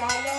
Kala,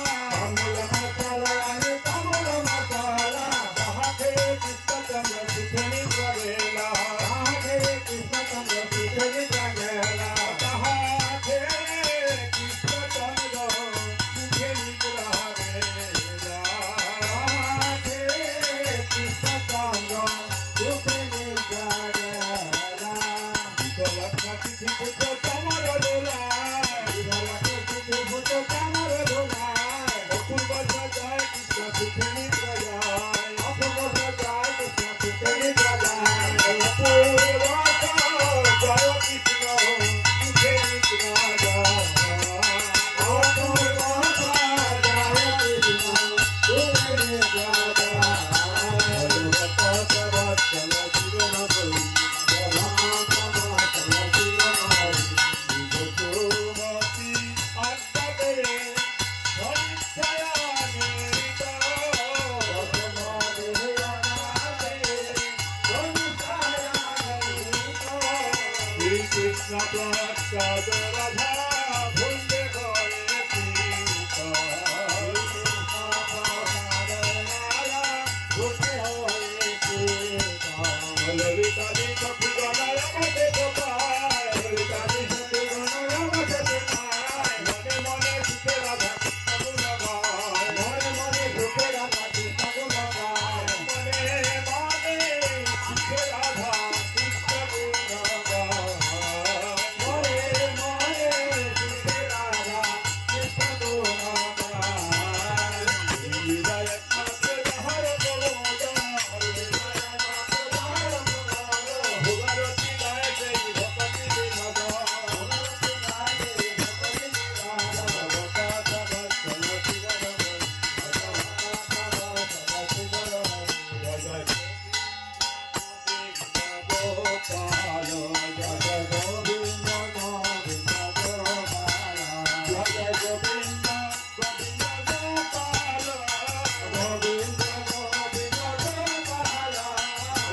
Shrikrishna প্রসাদ রাধা ভুলে গয়ে শ্রী কৃষ্ণ প্রসাদ রাধা ভুলে